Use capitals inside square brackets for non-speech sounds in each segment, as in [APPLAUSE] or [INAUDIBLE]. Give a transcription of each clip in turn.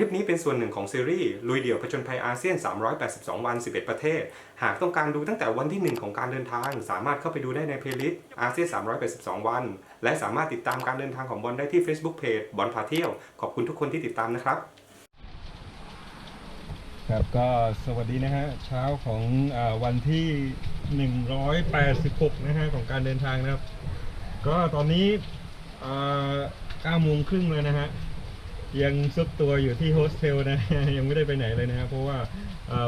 ลิปนี้เป็นส่วนหนึ่งของซีรีส์ลุยเดี่ยวผจญภัยอาเซียน 382 วัน 11 ประเทศ หากต้องการดูตั้งแต่วันที่ 1 ของการเดินทาง สามารถเข้าไปดูได้ในเพลย์ลิสต์อาเซียน 382 วัน และสามารถติดตามการเดินทางของบอลได้ที่ Facebook Page บอลพาเที่ยว ขอบคุณทุกคนที่ติดตามนะครับ ครับก็สวัสดีนะฮะเช้าของอาวันที่ 186 นะฮะของการเดินทางนะครับ ก็ตอนนี้9โมงครึ่งเลยนะฮะ ยังซุกตัวอยู่ที่โฮสเทลนะ ยังไม่ได้ไปไหนเลยนะฮะเพราะว่า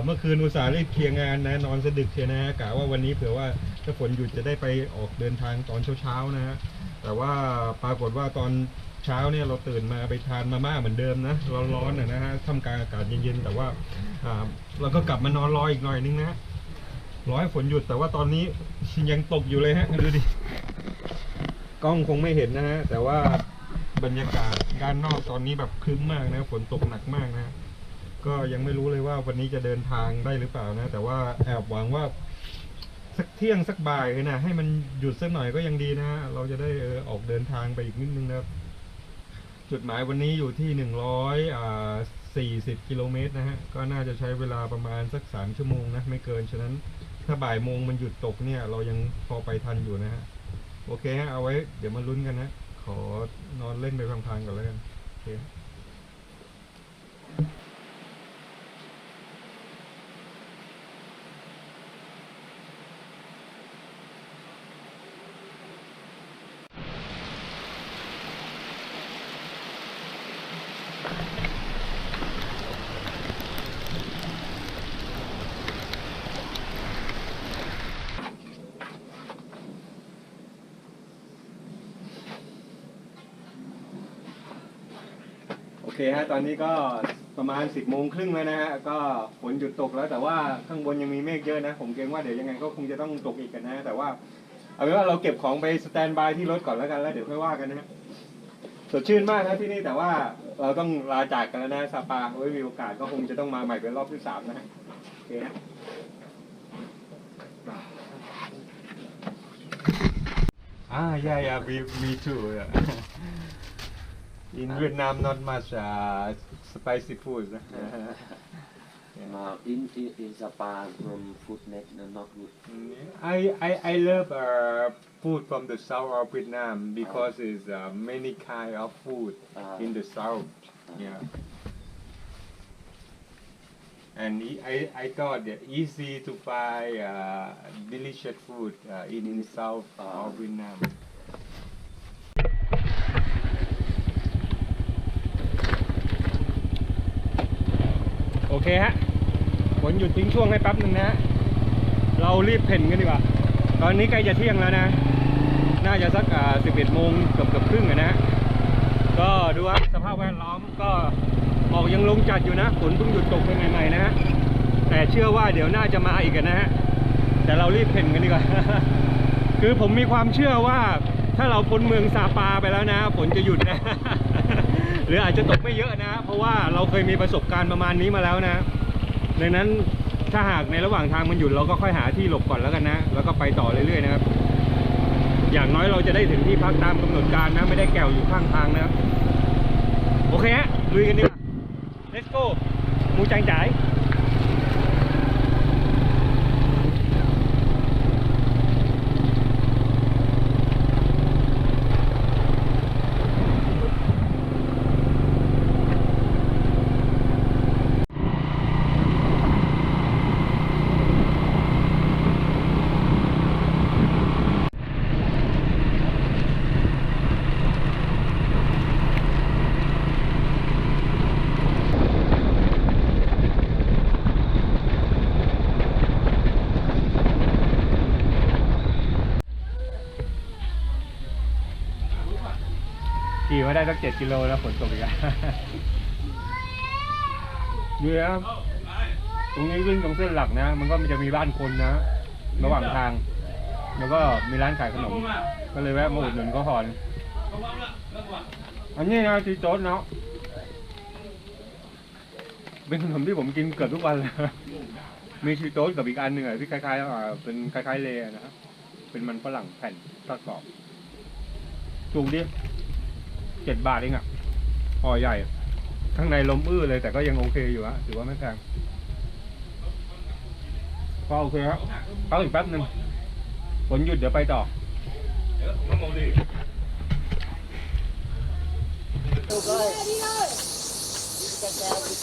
เมื่อคืนอุตส่าห์รีบเคลียร์งานนะนอนสะดึกเชียนะกะว่าวันนี้เผื่อว่าถ้าฝนหยุดจะได้ไปออกเดินทางตอนเช้าๆนะฮะแต่ว่าปรากฏว่าตอนเช้าเนี่ยเราตื่นมาไปทานมาม่าเหมือนเดิมนะร้อนๆนะนะฮะท่ามกลางอากาศเย็นๆแต่ว่าเราก็กลับมานอนรออีกหน่อยนึงนะรอให้ฝนหยุดแต่ว่าตอนนี้ยังตกอยู่เลยฮะดูดิกล้องคงไม่เห็นนะฮะแต่ว่าบรรยากาศ ด้านนอกตอนนี้แบบครึ้มมากนะฝนตกหนักมากนะ ก็ยังไม่รู้เลยว่าวันนี้จะเดินทางได้หรือเปล่านะ แต่ว่าแอบหวังว่าสักเที่ยงสักบ่ายนะให้มันหยุดสักหน่อยก็ยังดีนะฮะเราจะได้เออออกเดินทางไปอีกนิดนึงนะครับ จุดหมายวันนี้อยู่ที่หนึ่งร้อยอ่าสี่สิบกิโลเมตรนะฮะ ก็น่าจะใช้เวลาประมาณสักสามชั่วโมงนะ ไม่เกิน ฉะนั้นถ้าบ่ายโมงมันหยุดตกเนี่ย เรายังพอไปทันอยู่นะฮะ โอเคฮะ เอาไว้ เดี๋ยวมาลุ้นกันนะ ขอนอนเล่นไปพลางๆก่อนแล้วกันโอเค เคฮะตอนนี้ก็ประมาณ 10โมงครึ่งแล้วนะฮะก็ฝนหยุดตกแล้วแต่ว่าข้างบนยังมีเมฆเยอะนะ ผมเกรงว่าเดี๋ยวยังไงก็คงจะต้องตกอีกกันนะ แต่ว่าเอาเป็นว่าเราเก็บของไปสแตนบายที่รถก่อนแล้วกันแล้วเดี๋ยวค่อยว่ากันนะฮะสดชื่นมากนะที่นี่แต่ว่าเราต้องลาจากกันแล้วนะซาปาไว้มีโอกาสก็คงจะต้องมาใหม่เป็นรอบที่สามนะฮะโอเคฮะอ่า yeah yeah me me too yeah. In Vietnam not much uh, spicy food. [LAUGHS] Uh, in, in, in Sapa from food net not good. I I I love uh, food from the south of Vietnam because it's uh, many kind of food Uh, in the south. Yeah. And I I thought that easy to find uh, delicious food uh, in in south Uh. of Vietnam เคฮะฝนหยุดทิ้งช่วงให้แป๊บหนึ่งนะฮะเรารีบเพ่นกันดีกว่า ตอนนี้ใกล้จะเที่ยงแล้วนะ น่าจะสักอ่า11โมงเกือบเกือบครึ่งนะ ก็ดูว่าสภาพแวดล้อมก็ออกยังลงจัดอยู่นะ ฝนเพิ่งหยุดตกไปใหม่ๆนะฮะ แต่เชื่อว่าเดี๋ยวน่าจะมาอีกนะฮะ แต่เรารีบเพ่นกันดีกว่า คือผมมีความเชื่อว่าถ้าเราพ้นเมืองซาปาไปแล้วนะ ฝนจะหยุดนะ รืออาจจะตกไม่เยอะนะ เพราะว่าเราเคยมีประสบการณ์ประมาณนี้มาแล้วนะในนั้นถ้าหากในระหว่างทางมันหยุดเราก็ค่อยหาที่หลบก่อนแล้วกันนะ แล้วก็ไปต่อเรื่อยๆนะครับ อย่างน้อยเราจะได้ถึงที่พักตามกำหนดการนะ ไม่ได้แกวอยู่ข้างทางนะโอเคฮะลุยกันดีกว่า let's go มูจังจ่าย ขี่มาได้สักเจ็ดกิโลแล้วฝนตกอีกแล้วดูนะครับตรงนี้วิ่งตรงเส้นหลักนะ มันก็มันจะมีบ้านคนนะ ระหว่างทาง แล้วก็มีร้านขายขนม ก็เลยแวะมาอุดหนุนเขาหอนอันนี้นะจีโต๊ดเนาะเป็นขนมที่ผมกินเกือบทุกวันเลยมีชีโต๊ดกับอีกอันหนึ่งอะที่คล้ายๆอ่าเป็นคล้ายๆเลอะนะครับเป็นมันฝรั่งแผ่นทอดกรอบถูกดิ เจ็ดบาทเองอะห่อใหญ่ ข้างในลมอื้อเลยแต่ก็ยังโอเคอยู่ฮะถือว่าไม่แพงก็โอเคครับพักอีกแป๊บหนึ่งฝนหยุดเดี๋ยวไปต่อ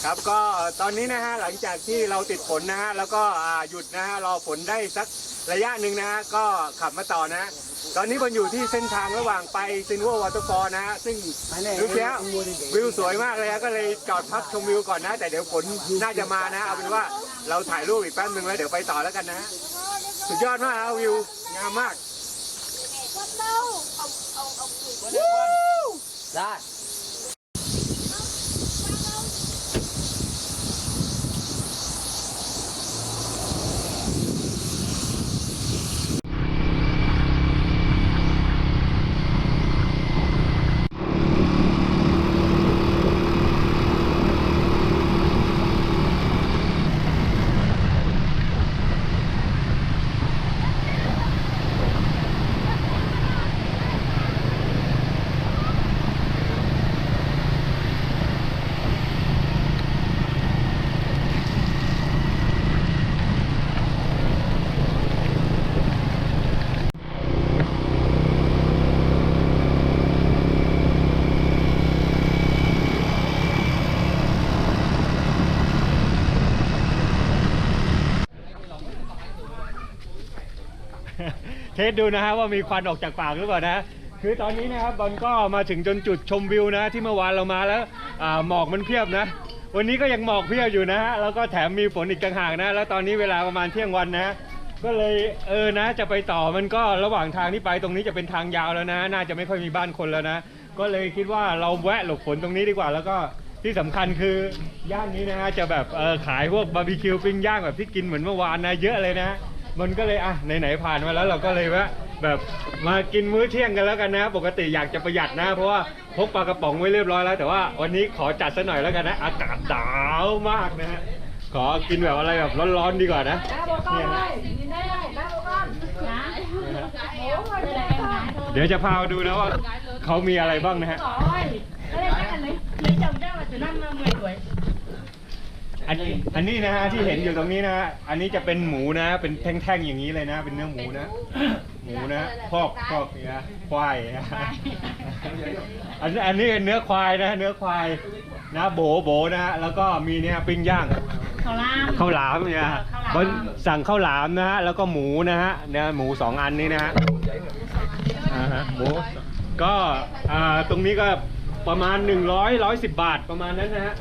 ครับก็ตอนนี้นะฮะหลังจากที่เราติดฝนนะฮะแล้วก็หยุดนะฮะรอฝนได้สักระยะหนึ่งนะฮะก็ขับมาต่อนะ ตอนนี้บนอยู่ที่เส้นทางระหว่างไปซินวอวอเตอร์ฟอลนะฮะซึ่งดูเสียวิวสวยมากเลยฮะก็เลยจอดพักชมวิวก่อนนะ แต่เดี๋ยวฝนน่าจะมานะเอาเป็นว่าเราถ่ายรูปอีกแป๊บหนึ่งแล้วเดี๋ยวไปต่อแล้วกันนะฮะสุดยอดมากฮะวิวงามมากได้ เท สดูนะฮะว่ามีควันออกจากปากหรือเปล่านะคือตอนนี้นะครับบอลก็มาถึงจนจุดชมวิวนะ ที่เมื่อวานเรามาแล้วหมอกมันเพียบนะ วันนี้ก็ยังหมอกเพียบอยู่นะฮะแล้วก็แถมมีฝนอีกต่างหากนะ แล้วตอนนี้เวลาประมาณเที่ยงวันนะ ก็เลยเออนะ จะไปต่อมันก็ระหว่างทางที่ไปตรงนี้จะเป็นทางยาวแล้วนะ น่าจะไม่ค่อยมีบ้านคนแล้วนะ ก็เลยคิดว่าเราแวะหลบฝนตรงนี้ดีกว่า แล้วก็ที่สำคัญคือย่านนี้นะฮะจะแบบเออขายพวกบาร์บีคิวปิ้งย่างแบบที่กินเหมือนเมื่อวานนะเยอะเลยนะ มันก็เลยอะไหนๆผ่านมาแล้วเราก็เลยแวะแบบมากินมื้อเที่ยงกันแล้วกันนะ ปกติอยากจะประหยัดนะ เพราะว่าพกปลากระป๋องไว้เรียบร้อยแล้ว แต่ว่าวันนี้ขอจัดซะหน่อยแล้วกันนะ อากาศหนาวมากนะฮะขอกินแบบอะไรแบบร้อนๆดีกว่านะเนี่ยนะเดี๋ยวจะพามาดูนะว่าเขามีอะไรบ้างนะฮะ อันนี้อันนี้นะฮะที่เห็นอยู่ตรงนี้นะฮะอันนี้จะเป็นหมูนะ เป็นแท่งๆอย่างนี้เลยนะ เป็นเนื้อหมูนะ หมูนะพอกพอกเนี่ยควายนะอันอันนี้เป็นเนื้อควายนะ เนื้อควายนะโบโบนะฮะแล้วก็มีเนี่ยปิ้งย่างข้าวหลามข้าวหลามเนี่ยฮะข้าวหลามบนสั่งข้าวหลามนะฮะแล้วก็หมูนะฮะเนี่ยหมูสองอันนี้นะฮะอ่าฮะหมูก็อ่าตรงนี้ก็ ประมาณ 100 110 บาทประมาณนั้นนะฮะ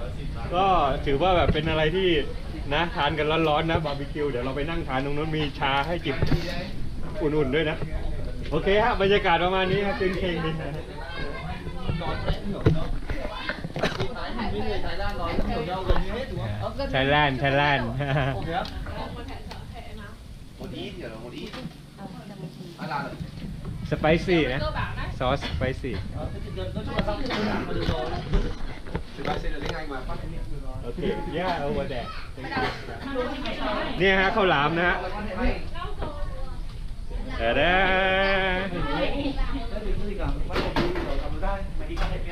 ก็ถือว่าแบบเป็นอะไรที่นะทานกันร้อนๆนะบาร์บีคิวเดี๋ยวเราไปนั่งทานตรงนู้นมีชาให้จิบอุ่นๆด้วยนะ โอเคฮะบรรยากาศประมาณนี้ครับคืนเพลงดีนะไทยแลนด์ไทยแลนด์ สไปซี่นะ ซอสสไปซี่ โอเค yeah over there Thank you เนี่ยฮะข้าวหลามนะฮะเด้อ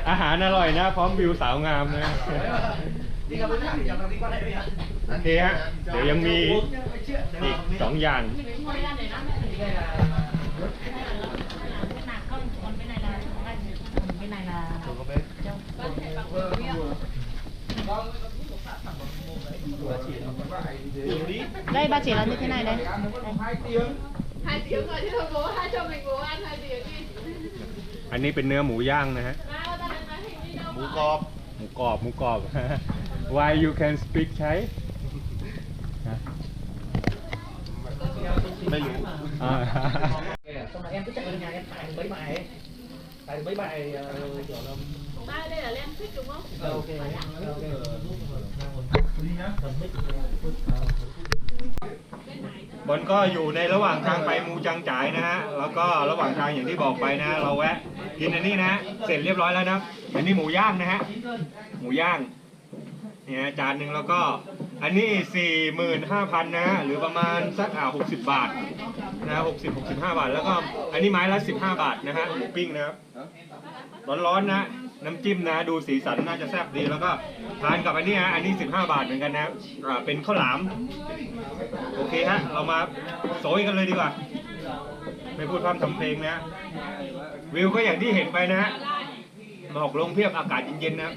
อาหารอร่อยนะ พร้อมวิวสาวงามนะ โอเคฮะ เดี๋ยวยังมีอีกสองอย่าง đây ba chỉ là như thế này đây hai tiếng rồi chứ không bố hai cho mình bố ăn hai tiếng đi อันนี้เป็นเนื้อหมูย่างนะฮะ nào ta đang nói hình đi đâu หมูกรอบ หมูกรอบ หมูกรอบ [LAUGHS] Why you can speak Thai ฮะ ไม่รู้ อ่า xong rồi em cứ chạy vào nhà em tải mấy bài tải mấy bài ờ, kiểu là ba đây là len thích đúng không ờ, ok ok đi nhá tầm mic บอลก็อยู่ในระหว่างทางไปมูจังจ่ายนะฮะ แล้วก็ระหว่างทางอย่างที่บอกไปนะ เราแวะกินอันนี้นะ เสร็จเรียบร้อยแล้วนะอันนี้หมูย่างนะฮะ หมูย่าง เนี่ยจานหนึ่งแล้วก็ อันนี้สี่หมื่นห้าพันนะฮะหรือประมาณสักอ่าหกสิบบาทนะหกสิบหกสิบห้าบาท แล้วก็อันนี้ไม้ละสิบห้าบาทนะฮะหมูปิ้งนะครับ ร้อนๆนะ น้ำจิ้มนะ ดูสีสันน่าจะแซ่บดีแล้วก็ทานกับอันนี้ฮะอันนี้ 15 บาทเหมือนกันนะอ่าเป็นข้าวหลาม โอเคฮะ เรามาโซยกันเลยดีกว่า ไม่พูดพร่ำทำเพลงนะ วิวก็อย่างที่เห็นไปนะฮะหมอกลงเพียบอากาศเย็นๆนะ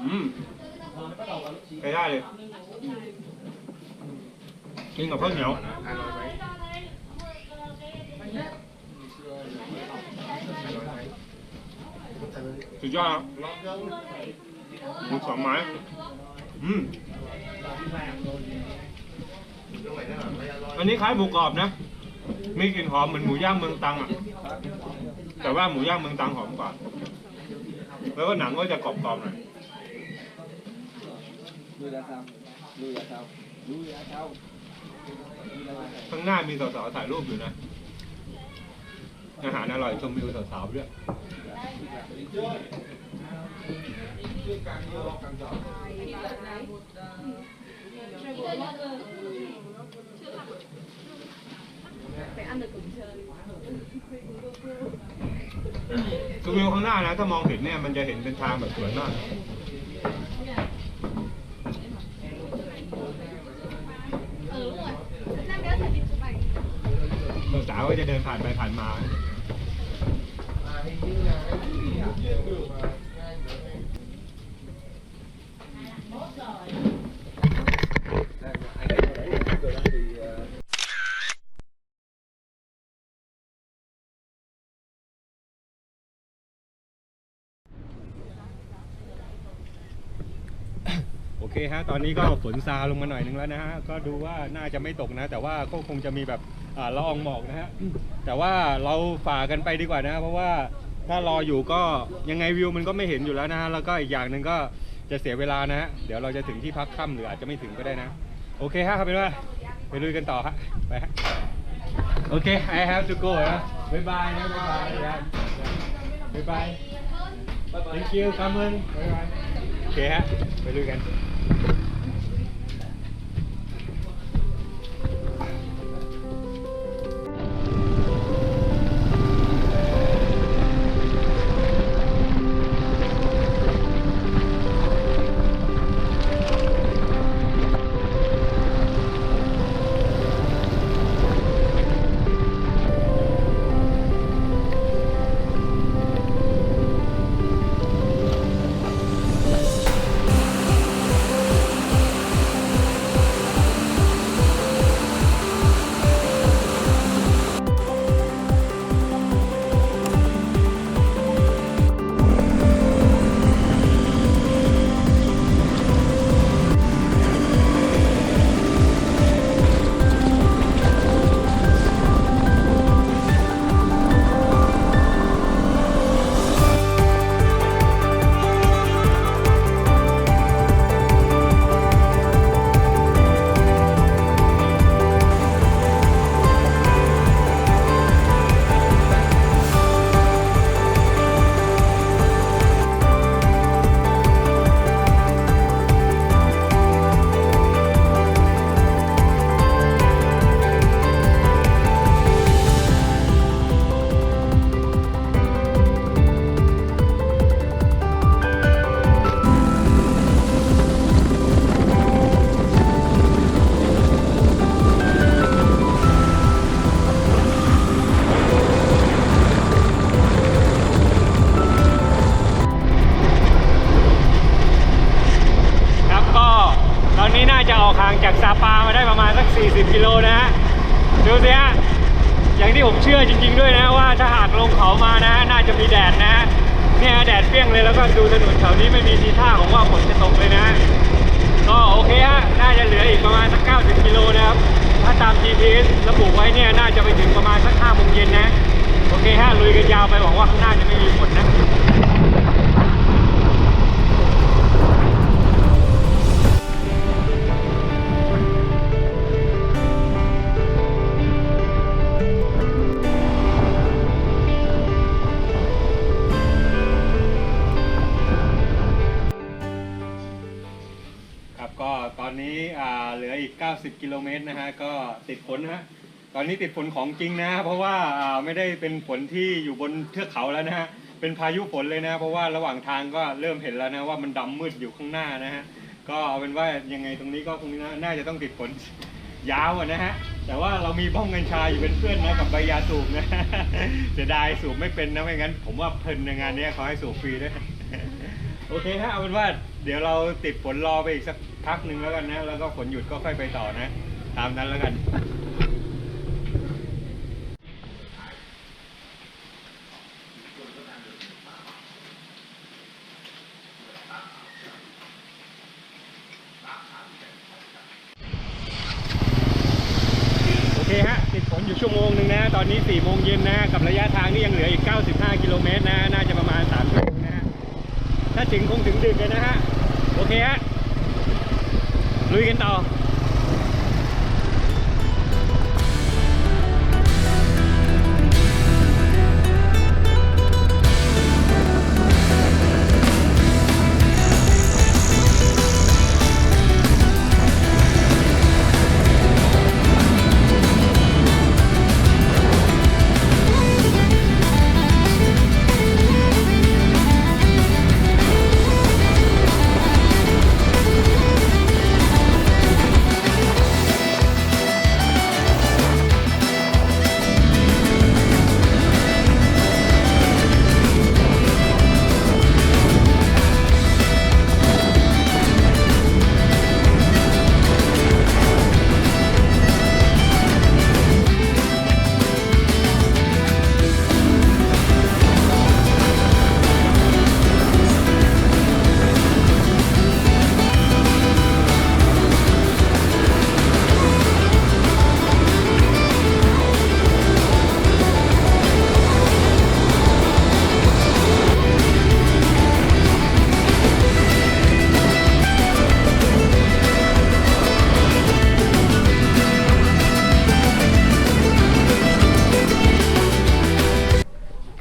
อืมไปได้เลยกินกับข้าวเหนียว สุดยอดครับหมูสองไม้ อืม อันนี้คล้ายหมูกรอบนะ มีกลิ่นหอมเหมือนหมูย่างเมืองตรังอะ แต่ว่าหมูย่างเมืองตรังหอมกว่า แล้วก็หนังก็จะกรอบๆหน่อยข้างหน้ามีสาวๆถ่ายรูปอยู่นะ อาหารอร่อยชมวิวสาวๆด้วย คือวิวข้างหน้านะ ถ้ามองเห็นเนี่ยมันจะเห็นเป็นทางแบบสวยมากสาวๆก็จะเดินผ่านไปผ่านมา โอเคฮะ ตอนนี้ก็ฝนซาลงมาหน่อยนึงแล้วนะฮะ ก็ดูว่าน่าจะไม่ตกนะ แต่ว่าก็คงจะมีแบบละอองหมอกนะฮะ แต่ว่าเราฝ่ากันไปดีกว่านะ เพราะว่า ถ้ารออยู่ก็ยังไงวิวมันก็ไม่เห็นอยู่แล้วนะฮะแล้วก็อีกอย่างหนึ่งก็จะเสียเวลานะฮะเดี๋ยวเราจะถึงที่พักค่ำหรืออาจจะไม่ถึงก็ได้นะ โอเคฮะครับเป็นว่าไปลุยกันต่อฮะไปฮะโอเค I have to go นะบ๊ายบายนะบ๊ายบายนะบ๊ายบาย thank you คำมึงบ๊ายบายโอเคฮะไปลุยกัน 40 กิโลนะฮะดูสิฮะอย่างที่ผมเชื่อจริง ๆ ด้วยนะว่าถ้าหากลงเขามานะ น่าจะมีแดดนะเนี่ยแดดเปรี้ยงเลยแล้วก็ดูถนนแถวนี้ไม่มีทีท่าของว่าฝนจะตกเลยนะ ก็โอเคฮะน่าจะเหลืออีกประมาณสัก 90 กิโลนะครับ ถ้าตาม GPS ระบุไว้เนี่ยน่าจะไปถึงประมาณสัก5โมงเย็นนะ โอเคฮะลุยกันยาวไปหวังว่าข้างหน้าจะไม่มีฝนนะ นี้เหลืออีก 90 กิโลเมตรนะฮะก็ติดฝนนะฮะตอนนี้ติดฝนของจริงนะ เพราะว่าไม่ได้เป็นฝนที่อยู่บนเทือกเขาแล้วนะฮะเป็นพายุฝนเลยนะ เพราะว่าระหว่างทางก็เริ่มเห็นแล้วนะว่ามันดำมืดอยู่ข้างหน้านะฮะก็เอาเป็นว่ายังไงตรงนี้ก็คงน่าจะต้องติดฝนยาวอะนะฮะแต่ว่าเรามีบ้องกัญชาอยู่เป็นเพื่อนนะกับใบยาสูบนะเสียดายสูบไม่เป็นนะไม่งั้น ผมว่าเพลินในงานนี้เขาให้สูบฟรีด้วย โอเคฮะเอาเป็นว่าเดี๋ยวเราติดฝนรอไปอีกสักพักหนึ่งแล้วกันนะ แล้วก็ฝนหยุดก็ค่อยไปต่อนะ ตามนั้นแล้วกัน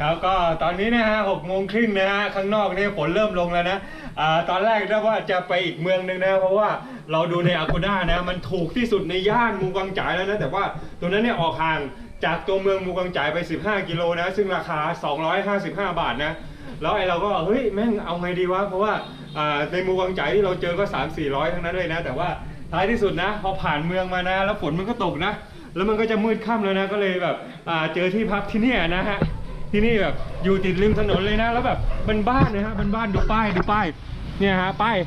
ครับก็ตอนนี้นะฮะหกโมงครึ่งนะฮะข้างนอกนี่ฝนเริ่มลงแล้วนะอ่าตอนแรกนะว่าจะไปอีกเมืองหนึ่งนะ เพราะว่าเราดูในอากูด้านะ มันถูกที่สุดในย่านมูกังจ่ายแล้วนะ แต่ว่าตัวนั้นเนี่ยออกห่างจากตัวเมืองมูกังจ่ายไป 15 กิโลนะ ซึ่งราคา 255 บาทนะ แล้วไอเราก็เฮ้ยแม่งเอาไงดีวะเพราะว่าในมูกังจ่ายที่เราเจอก็ 3 400 ทั้งนั้นเลยนะ แต่ว่าท้ายที่สุดนะพอผ่านเมืองมานะ แล้วฝนมันก็ตกนะ แล้วมันก็จะมืดค่ำแล้วนะก็เลยแบบเจอที่พักที่เนี่ยนะฮะ ที่นี่แบบอยู่ติดริมถนนเลยนะ แล้วแบบเป็นบ้านนะฮะเป็นบ้านดูป้ายดูป้ายเนี่ยฮะป้าย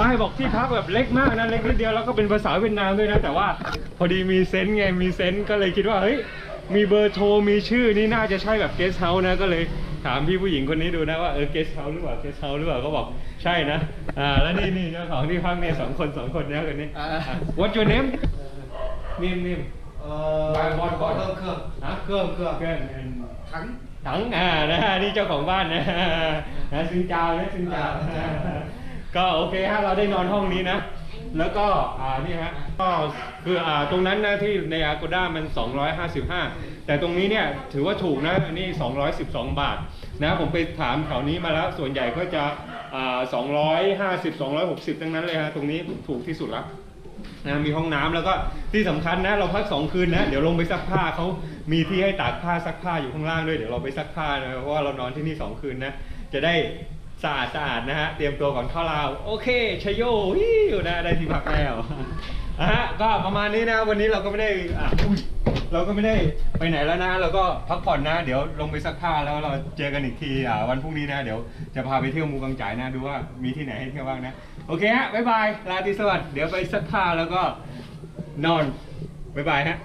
ป้ายบอกที่พักแบบเล็กมากนะเล็กนิดเดียวแล้วก็เป็นภาษาเวียดนามด้วยนะแต่ว่าพอดีมีเซนส์ไงมีเซนส์ก็เลยคิดว่าเฮ้ยมีเบอร์โทรมีชื่อนี่น่าจะใช่แบบเกสเฮาส์นะก็เลยถามพี่ผู้หญิงคนนี้ดูนะว่าเออเกสเฮาส์หรือเปล่าเกสเฮาส์หรือเปล่าก็บอกใช่นะอ่าแล้วนี่นี่เจ้าของที่พักเนี่ยสองคนสองคนนะคนนี้ What's your name name name เอ่อบอลบอลบอลเครื่องฮะเครื่องเครื่องเพื่อน ถังถังอ่านะฮะนี่เจ้าของบ้านนะนะซินจาวนะซินจาวอ่าก็โอเคฮะเราได้นอนห้องนี้นะ แล้วก็อ่านี่ฮะก็คืออ่าตรงนั้นนะที่ในอากูด้ามัน 255 แต่ตรงนี้เนี่ยถือว่าถูกนะอันนี้ 212 บาทนะผมไปถามแถวนี้มาแล้ว ส่วนใหญ่ก็จะอ่า250 260 ทั้งนั้นเลยฮะตรงนี้ถูกที่สุดแล้ว นะมีห้องน้ำแล้วก็ที่สำคัญนะเราพักสองคืนนะเดี๋ยวลงไปซักผ้าเขามีที่ให้ตากผ้าซักผ้าอยู่ข้างล่างด้วยเดี๋ยวเราไปซักผ้านะเพราะว่าเรานอนที่นี่สองคืนนะจะได้สะอาดสะอาดนะฮะเตรียมตัวก่อนเข้าลาวโอเคชยโยฮิวนะได้ที่พักแล้วอะฮะก็ประมาณนี้นะวันนี้เราก็ไม่ได้อะเราก็ไม่ได้ไปไหนแล้วนะเราก็พักผ่อนนะ เดี๋ยวลงไปซักผ้าแล้วเราเจอกันอีกทีอ่าวันพรุ่งนี้นะ เดี๋ยวจะพาไปเที่ยวมูกังจ่ายนะดูว่ามีที่ไหนให้เที่ยวบ้างนะ โอเคฮะบ๊ายบายลาตรีสวัสดิ์เดี๋ยวไปซักผ้าแล้วก็นอนบ๊ายบายฮะ